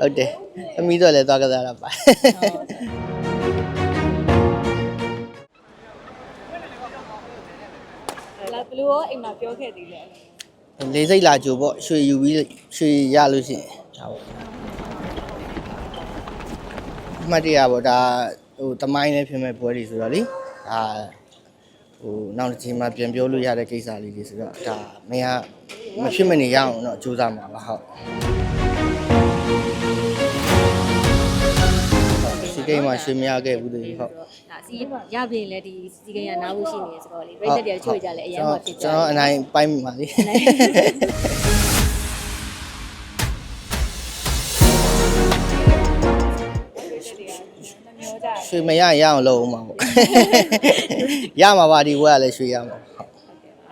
ဟုတ်တယ်သမီးတော့လည်းသွားကစားတာပါလာဘလူးရောအိမ်မှာပြောခဲ့သေးလေလေးစိတ်လာကြိုပေါ့ရွှေယူပြီးရွှေရလို့ရှိရင်ဒါပေါ့အမှတ်တရပေါ့ဒါဟိုတမိုင်းလည်းဖြစ်မဲ့ပွဲတွေဆိုတော့လေဒါဟိုနောက်တစ်ချိန်မှပြန်ပြောလို့ရတဲ့ကိစ္စလေးတွေဆိုတော့ဒါမင်းကမဖြစ်မနေရအောင်တော့စူးစမ်းပါပါဟုတ် ကိန်းမှာရွှေမရခဲ့ဘူးတည်းဟုတ်ဒါစီရပြင်လည်းဒီစီကံရနားဖို့ရှိနေဆိုတော့လေပြိတ္တတွေချို့ကြလည်းအရင်မှဖြစ်ကြကျွန်တော်အနိုင်ပိုင်းပါလေမျောကြရွှေမရရအောင်လုပ်အောင်ပါပေါ့ရမှာပါဒီဘွဲကလည်းရွှေရမှာဟုတ်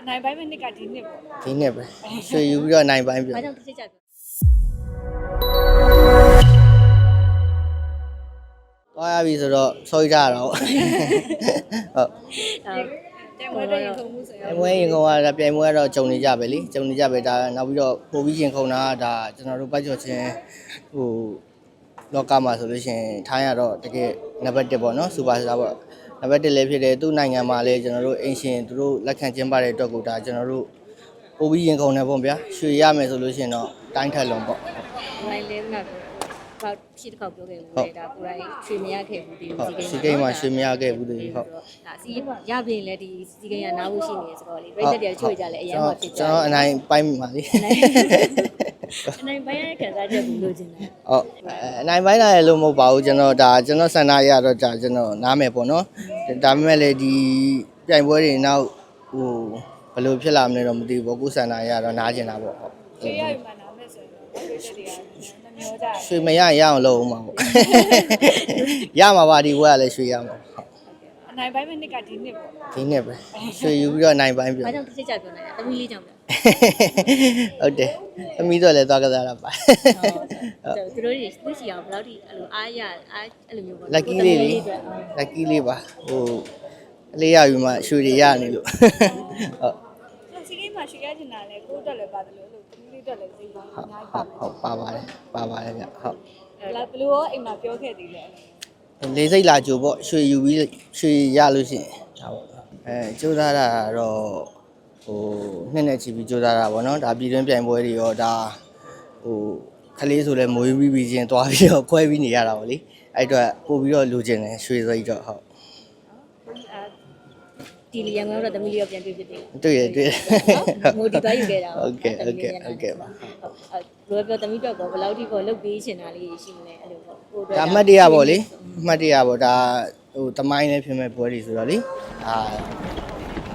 အနိုင်ပိုင်းမနစ်ကဒီနှစ်ပေါ့ဒီနှစ်ပဲရွှေယူပြီးတော့နိုင်ပိုင်းပြဘာကြောင့်တစ်ချက်ကြ သွားရပြီဆိုတော့ဆောကြရတော့ဟုတ်အဲတဲမွေးတဲ့ရင်ခုန်မှုဆိုရောပြိုင်ပွဲရင်ကောင်ကဒါပြိုင်ပွဲကတော့ဂျုံနေကြပဲလေဂျုံနေကြပဲဒါနောက်ပြီးတော့ပို့ပြီးရင်ခုံတာကဒါကျွန်တော်တို့ပတ်ကျော်ချင်းဟိုလောကမှာဆိုလို့ရှိရင်ထိုင်းရတော့တကယ်နံပါတ်1ပေါ့နော်စူပါစတာပေါ့နံပါတ်1လည်းဖြစ်တယ်သူ့နိုင်ငံမှာလည်းကျွန်တော်တို့အင်ရှင်သူတို့လက်ခံကျင်းပတဲ့အတွက်ကိုဒါကျွန်တော်တို့ပို့ပြီးရင်ခုံတယ်ပေါ့ဗျာရွှေရမယ်ဆိုလို့ရှိရင်တော့တိုင်းထက်လုံးပေါ့ဟိုင်းလေးက ဘာဖြစ်တစ်ခေါက်ပြောခဲ့ဘူးလေဒါကိုယ်တိုင်ရွှေမရခဲ့ဘူးဒီဟုတ်စီကံစီကိန်းမှာရွှေမရခဲ့ဘူးတည်းဟုတ်ဒါစီရပြင်လည်းဒီစီကံရနားဖို့ရှိနေဆိုတော့လေပြိတ္တတွေချို့ကြလည်းအရင်မှဖြစ်ကြကျွန်တော်အနိုင်ပိုင်းပါလေအနိုင်ပိုင်းရခံစားချက်ဘူးလို့ကျင်တယ်ဟုတ်အနိုင်ပိုင်းလာရလို့မဟုတ်ပါဘူးကျွန်တော်ဒါကျွန်တော်ဆန္ဒရတော့ဒါကျွန်တော်နားမယ်ပေါ့နော်ဒါပေမဲ့လေဒီပြိုင်ပွဲတွေနောက်ဟိုဘယ်လိုဖြစ်လာမလဲတော့မသိဘူးပေါ့ကိုယ်ဆန္ဒရတော့နားကျင်တာပေါ့ဟုတ်ရွှေရယူ မှာနားမဲ့ဆိုရင်ရွှေတက်တွေကမျောကြရွှေမရရအောင်လုပ်အောင်ပါပေါ့ရမှာပါဒီဘွဲကလည်းရွှေရမှာဟုတ်အနိုင်ပိုင်းမနစ်ကဒီနှစ်ပေါ့ဒီနှစ်ပဲရွှေယူပြီးတော့နိုင်ပိုင်းပြဘာကြောင့်တစ်ချက်ကြပြောနေတာသမီးလေးကြောင့်ပဲဟုတ်တယ်သမီးတော့လည်းသွားကစားတာပါဟုတ်သူတို့တွေသိချင်အောင်ဘယ်လောက်ထိအဲ့လိုအားရအားအဲ့လိုမျိုးပေါ့ lucky လေးလေ lucky လေးပါဟိုအလေးရယူမှရွှေတွေရနေလို့ဟုတ် စီကိန်းမှာရွှေရချင်တာလေကိုယ်တက်လည်းပါတယ်လို့သမီးလေးတက်လည်းစိတ်ပါဟုတ်အများကြီးဟုပါတ်ဟုတ်ပါပါတယ်ပါပါတယ်ဗျဟုတ်လာဘလူးရောအိမ်မှာပြောခဲ့သေးလေလေးစိတ်လာကြိုပေါ့ရွှေယူပြီးရွှေရလို့ရှိရင်ဒါပေါ့အဲကြိုးစားတာတော့ဟိုနှစ်နဲ့ချီပြီးကြိုးစားတာပေါ့နော်ဒါပြည်တွင်းပြိုင်ပွဲတွေရောဒါဟိုခလေးဆိုလဲမွေးပြီးပြီးချင်းသွားပြီးတော့ခွဲပြီးနေရတာပေါ့လေအဲ့အတွက်ပို့ပြီးတော့လူကျင်တယ်ရွှေစိတ်တော့ဟုတ် ဒီလီယံကတော့သမီးလေးရောပြန်ပြဖြစ်တယ်တွေ့ရတွေ့ရမိုဒီသွားယူခဲ့တာဟုတ်ကဲ့ဟုတ်ကဲ့ဟုတ်ကဲ့ပါဟုတ်ဘယ်ပြောသမီးတော့ဘယ်လောက်ထိကိုလုတ်ပေးချင်တာလေးရှိမလဲအဲ့လိုပေါ့ကိုဒါအမှတ်တရပေါ့လေအမှတ်တရပေါ့ဒါဟိုတမိုင်းလည်းဖြစ်မဲ့ပွဲတွေဆိုတော့လေအာ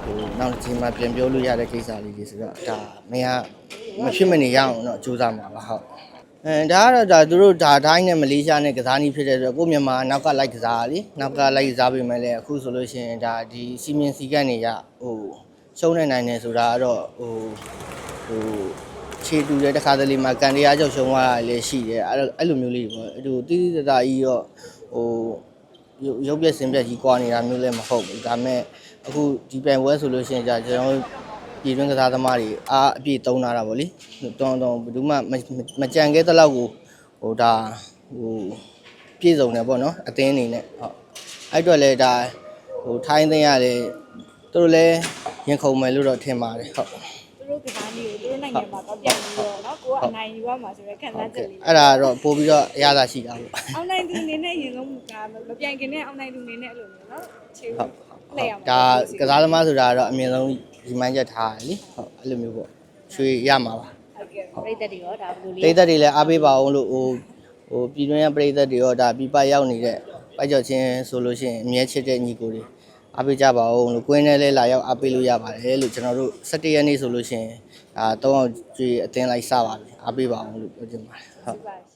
ဟိုနောက်တစ်ချိန်မှပြန်ပြောလို့ရတဲ့ကိစ္စလေးတွေဆိုတော့ဒါမင်းကမဖြစ်မနေရအောင်တော့စူးစမ်းပါပါဟုတ် အဲဒါကတော့ဒါသူတို့ဒါတိုင်းနဲ့မလေးရှားနဲ့ကစားနည်းဖြစ်တဲ့အတွက်ကိုမြန်မာနောက်ကလိုက်ကစားတာလေနောက်ကလိုက်ကစားပေမဲ့လည်းအခုဆိုလို့ရှိရင်ဒါဒီစီမင်းစီကတ်နေရဟိုရှုံးနေနိုင်တယ်ဆိုတာကတော့ဟိုဟိုခြေတူတဲ့တစ်ခါတလေမှာကန်တရားကြောက်ရှုံးသွားတာလည်းရှိတယ်အဲ့လိုအဲ့လိုမျိုးလေးပေါ့အဲ့လိုတိတိတသားကြီးတော့ဟိုရုပ်ရုပ်ပြက်စင်ပြက်ကြီးကွာနေတာမျိုးလည်းမဟုတ်ဘူးဒါပေမဲ့အခုဒီပြိုင်ပွဲဆိုလို့ရှိရင်じゃကျွန်တော်တို့ ပြည်တွင်းကစားသမားတွေအားအပြည့်သုံးလာတာပေါ့လေတောင်းတောင်းဘယ်သူမှမမကြံခဲ့တဲ့လောက်ကိုဟိုဒါဟိုပြည့်စုံတယ်ပေါ့နော်အသင်းအနေနဲ့ဟုတ်အဲ့အတွက်လည်းဒါဟိုထိုင်းသိန်းရတယ်သူတို့လည်းရင်ခုန်မယ်လို့တော့ထင်ပါတယ်ဟုတ် သူတို့ကစားနည်းကိုသူတို့နိုင်ငံမှာတော့ပြန်ပြီးတော့เนาะကိုကအနိုင်ယူရမှာဆိုရဲခံစားချက်လေး အဲ့ဒါတော့ပို့ပြီးတော့အရသာရှိတာပေါ့ အောင်နိုင်သူအနေနဲ့ရင်ဆုံးကမပြန်ခင်နဲ့အောင်နိုင်သူအနေနဲ့အဲ့လိုမျိုးเนาะခြေ ဟုတ် လှည့်အောင် ဒါကစားသမားဆိုတာကတော့အမြင်ဆုံး ဒီမှန်းချက်ထားတယ်လीဟုတ်အဲ့လိုမျိုးပေါ့ရွှေရမှာပါဟုတ်ကဲ့ပြိတ္တတွေရောဒါဘယ်လိုပလေးရိသတ်တွေလည်းအားပေးပါအောင်လို့ဟိုဟိုပြည်တွင်းရပရိသတ်တွေရောဒါပြပရောက်နေတဲ့ပိုက်ကြော်ချင်းဆိုလို့ရှိရင်အမြဲချစ်တဲ့ညီကိုတွေအားပေးကြပါအောင်လို့ကွင်းထဲလဲလာရောက်အားပေးလို့ရပါတယ်လို့ကျွန်တော်တို့17ရက်နေ့ဆိုလို့ရှိရင်ဒါတော့ကျွေးအတင်းလိုက်စပါပြီအားပေးပါအောင်လို့ပြောချင်ပါတယ်ဟုတ်ပါ